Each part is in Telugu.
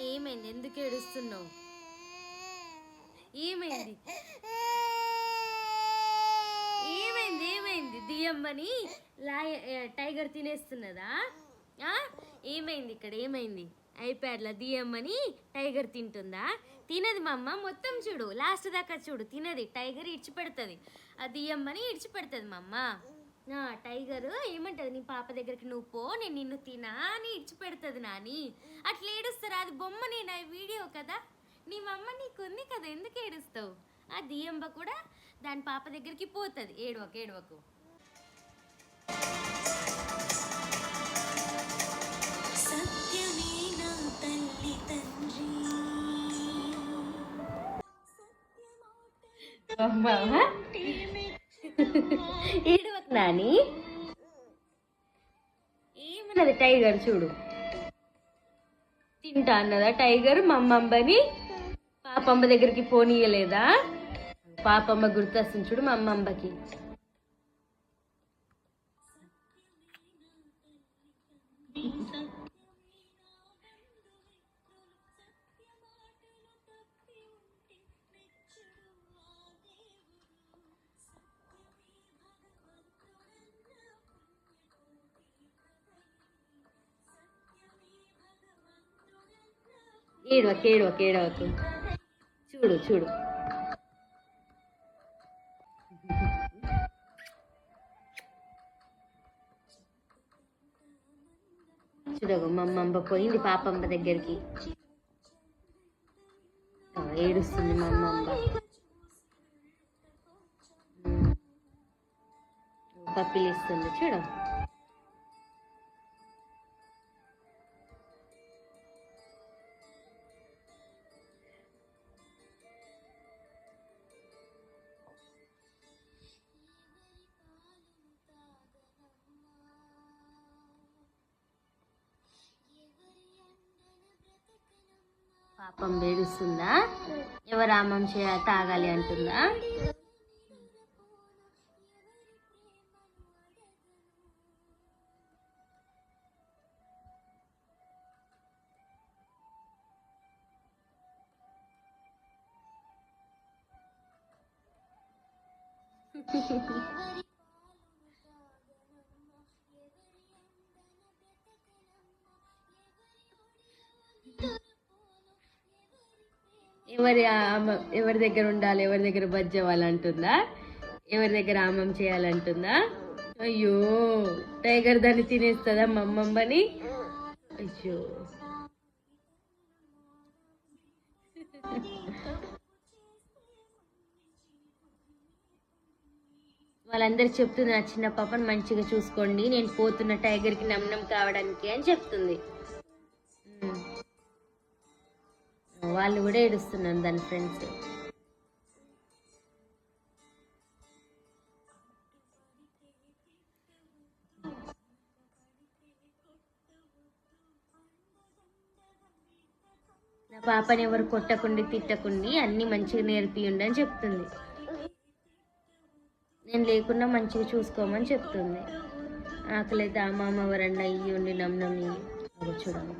ఏమైంది? ఎందుకు ఏడుస్తున్నావు? ఏమైంది? ఏమైంది? ఏమైంది? దియమ్మని లాయ టైగర్ తినేస్తున్నదా? ఏమైంది ఇక్కడ? ఏమైంది? ఐప్యాడ్లో దియమ్మని టైగర్ తింటుందా? తినది మా అమ్మ మొత్తం చూడు. లాస్ట్ దాకా చూడు. తినది. టైగర్ ఇడిచిపెడుతుంది. ఆ దియమ్మని ఇడిచిపెడుతుంది మా అమ్మ టైగర్ ఏమంటది నీ పాప దగ్గరికి నువ్వు పో నేను నిన్ను తినా అని ఇడిచిపెడుతుంది నాని. అట్లా ఏడుస్తారా. అది బొమ్మ నేను వీడియో కదా. నీ మమ్మ నీకుంది కదా ఎందుకు ఏడుస్తావు? ఆ దియంబ కూడా దాని పాప దగ్గరికి పోతుంది. ఏడవకు ఏడవకు. సత్యమే నాని? ఏమన్నది టైగర్ చూడు. తింటా అన్నదా టైగర్ మా పాపమ్మ దగ్గరికి పోనీయలేదా? పాపమ్మ గుర్తొస్తుంది చూడు మా అమ్మమ్మకి ఏడవకు ఏడవకు ఏడవకు చూడు చూడు చూడగు మా అమ్మమ్మ పోయింది పాపమ్మ దగ్గరికి ఏడుస్తుంది మా పప్పిలిస్తుంది చూడ చూడు పాపం ఏడుస్తుందా ఎవరు ఆమం చే తాగాలి అంటుందా Thank you. ఎవరి దగ్గర ఉండాలి ఎవరి దగ్గర బజ్జి అవ్వాలంటుందా? ఎవరి దగ్గర ఆమం చేయాలంటుందా? అయ్యో టైగర్ దాన్ని తినేస్తుందా మా అయ్యో. వాళ్ళందరూ చెప్తుంది నా చిన్న పాపని మంచిగా చూసుకోండి నేను పోతున్న టైగర్కి నమ్నం కావడానికి అని చెప్తుంది. వాళ్ళు కూడా ఏడుస్తున్నాను దాని ఫ్రెండ్స్ నా. పాపని ఎవరు కొట్టకుండి తిట్టకుండి అన్ని మంచిగా నేర్పియండి అని చెప్తుంది. నేను లేకుండా మంచిగా చూసుకోమని చెప్తుంది. ఆకలి ఆ మామ ఎవరన్నా అయ్యి ఉండి నమ్నమి నమ్మి. చూడండి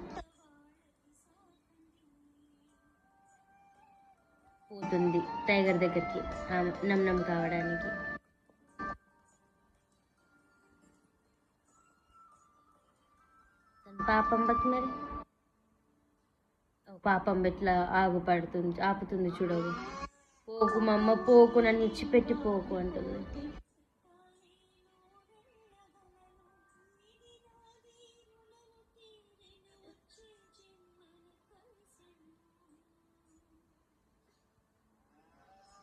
పోతుంది టైగర్ దగ్గరికి ఆమె నమ్నం కావడానికి. పాపం పాపంబకి మరి? పాపం ఎట్లా ఆగుపడుతుంది ఆపుతుంది చూడవు. పోకు మా అమ్మ పోకు నన్ను ఇచ్చిపెట్టి పోకు అంటుంది.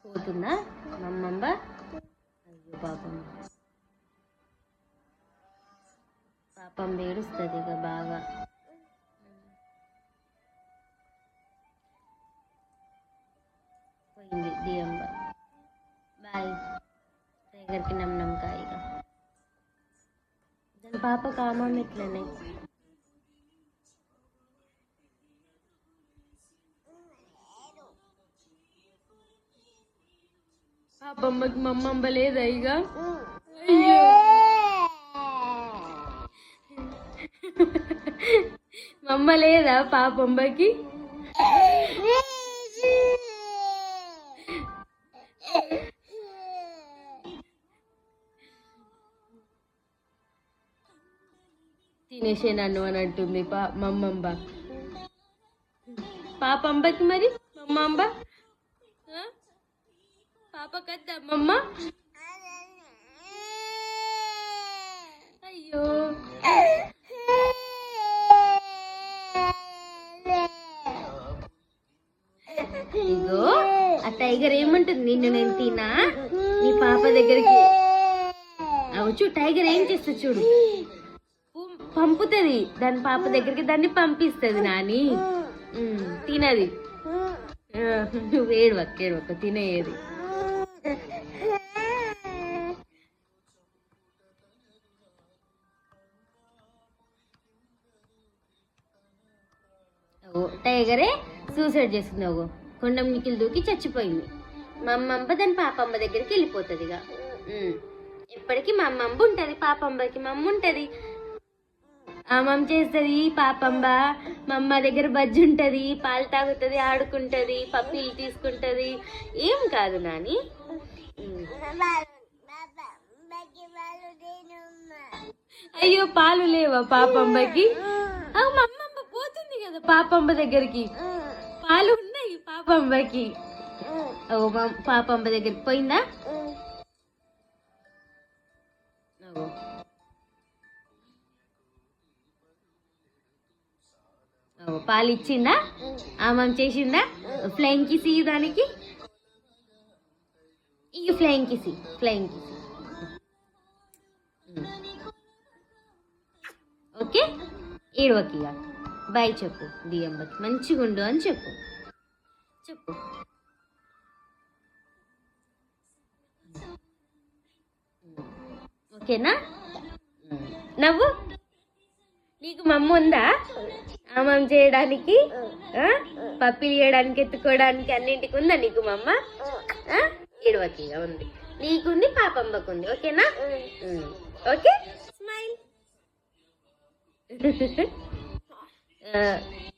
పోతుందా మమ్మమ్మ అయ్యో పాపం. పాపం ఏడుస్తుంది ఇక బాగా. పోయింది దియంబ. బాయ్. టైగర్కి నమ్నం దాని పాప కామం ఇట్లనే పాపమ్మకి మమ్మమ్మ లేదా ఇక అయ్యో. మమ్మ లేదా పాపమ్మకి తినేసే నన్ను అని అంటుంది పా మమ్మంబ. పాపంబకి మరి? మమ్మ అంబ పాప కద్దా మమ్మ అయ్యో. ఇగో ఆ టైగర్ ఏమంటుంది? నిన్ను నేను తినా? నీ పాప దగ్గరికి. అవచ్చు టైగర్ ఏం చేస్తా చూడు? పంపుతుంది. దాని పాప దగ్గరికి దాన్ని పంపిస్తుంది నాని. తినది. నువ్వు ఏడవక్క ఏడవక్క తినేది. టైగరే సూసైడ్ చేసింది ఓగో. కొండం నికిలు దూకి చచ్చిపోయింది. మా అమ్మమ్మ దాని పాపమ్మ దగ్గరికి వెళ్ళిపోతుంది ఇక. ఎప్పటికీ మా అమ్మమ్మ ఉంటుంది పాపంబకి మా అమ్మ ఉంటుంది. అమ్మమ్మ చేస్తుంది పాపంబ. మా అమ్మ దగ్గర బజ్జి ఉంటుంది పాలు తాగుతుంది ఆడుకుంటుంది పప్పీలు తీసుకుంటుంది. ఏం కాదు నాని. అయ్యో పాలు లేవా పాపంబకి? ఆ, మా అమ్మమ్మ పోతుంది కదా పాపంబ దగ్గరికి. పాలు ఉన్నాయి పాపంబకి. ఓ మా పాపంబ దగ్గరికి పోయిందా? పాలు ఇచ్చిందా? ఆమె చేసిందా? ఫ్లైంగ్ కిసి దానికి? ఈ flying kiss flying kiss okay? ఏడవకి bye చెప్పు దియంబకి మంచిగా ఉండు అని చెప్పు. చెప్పు. ఓకేనా? నవ్వు? నీకు మమ్మ ఉందా? ఆమం చేయడానికి? పప్పిలు చేయడానికి ఎత్తుకోవడానికి అన్నింటికి ఉందా నీకు మమ్మ? ఆ? ఏడవకి ఉంది. నీకుంది పాపమ్మకు ఉంది ఓకేనా. ఓకే? స్మైల్ 嗯